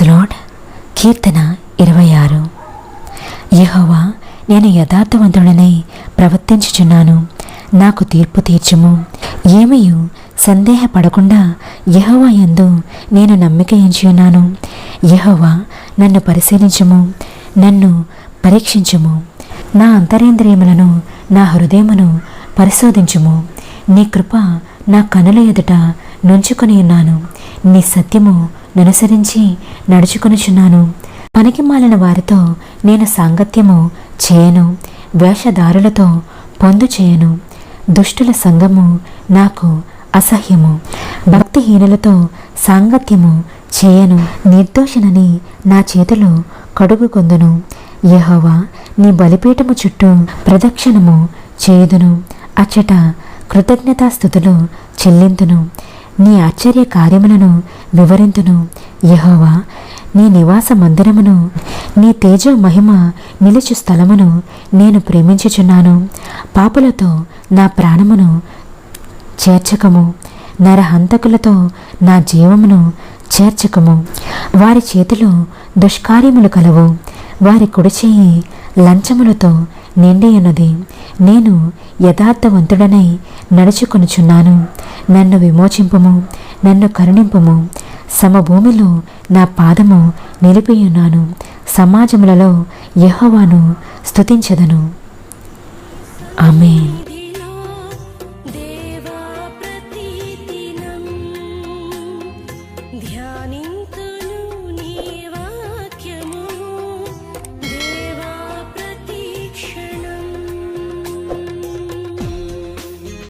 Praise the lord కీర్తన ఇరవై ఆరు. యహోవా నేను యథార్థవంతుడనై ప్రవర్తించుచున్నాను. నాకు తీర్పు తీర్చుము. ఏమయు సందేహపడకుండా యహోవా ఎందు నేను నమ్మిక ఎంచున్నాను యహోవా నన్ను పరిశీలించుము నన్ను పరీక్షించుము. నా అంతరేంద్రియములను నా హృదయమును పరిశోధించుము. నీ కృప నా కనుల ఎదుట నుంచుకొని ఉన్నాను. నీ సత్యము ననుసరించి నడుచుకొనుచున్నాను. పనికి మాలిన వారితో నేను సాంగత్యము చేయను వేషధారులతో పొందు చేయను. దుష్టుల సంగము నాకు అసహ్యము. భక్తిహీనులతో సాంగత్యము చేయను. నిర్దోషనని నా చేతులు కడుగు కొందును యెహోవా నీ బలిపీఠము చుట్టూ ప్రదక్షిణము చేయుదును. అచ్చట కృతజ్ఞతాస్థుతులు చెల్లింతును నీ ఆశ్చర్య కార్యములను వివరింతును. యహోవా నీ నివాస మందిరమును నీ తేజో మహిమ నిలుచు స్థలమును నేను ప్రేమించుచున్నాను. పాపులతో నా ప్రాణమును చేర్చకము. నరహంతకులతో నా జీవమును చేర్చకము. వారి చేతిలో దుష్కార్యములు కలవు. వారి కుడిచేయి లంచములతో నిండియున్నది. నేను యథార్థవంతుడనై నడుచుకొనుచున్నాను. నన్ను విమోచింపము. నన్ను కరుణింపుము. సమభూమిలో నా పాదము నిలిపియున్నాను. సమాజములలో యహోవాను స్థుతించదను ఆమె